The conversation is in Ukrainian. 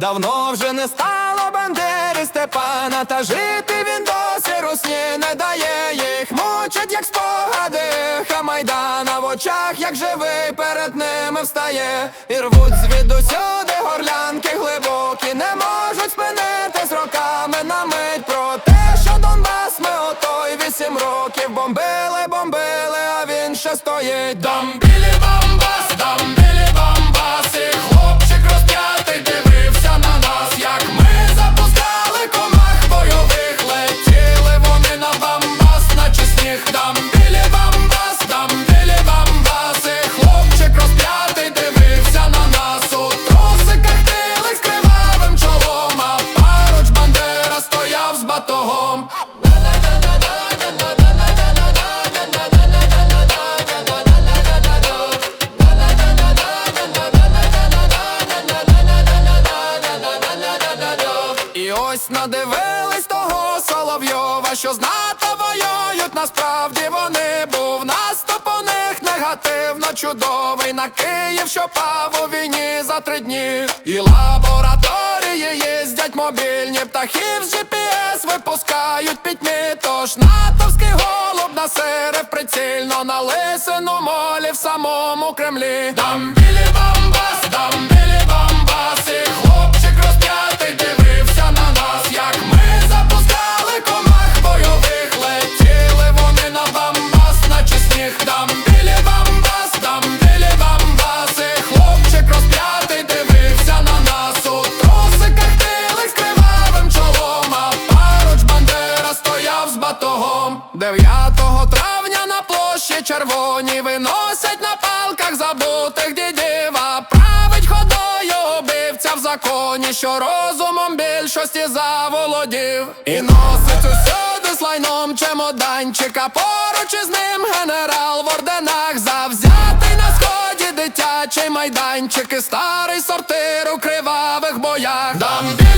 Давно вже не стало бандери Степана, та жити він досі русні не дає. Їх, мучать, як спогади, ха майдана в очах, як живий перед ними встає, і рвуть звідусюди горлянки глибокі, не можуть спинитись роками на мить. Про те, що Донбас ми отой вісім років бомбили, бомбили, а він ще стоїть. Дамбілі І надивились того Соловйова, що знато воюють, насправді вони був наступ у них негативно чудовий на Київ, що пав у війні за три дні. І лабораторії їздять мобільні птахів з GPS випускають пітьмі. Тож натовський голуб насерев прицільно на лисину молі в самому Кремлі. Там білі бамбас, 9 травня на площі червоні виносять на палках забутих дідів, а править ходою убивця в законі, що розумом більшості заволодів. І носить усюди з лайном чемоданчика, поруч із ним генерал в орденах завзятий на сході дитячий майданчик і старий сортир у кривавих боях. Дам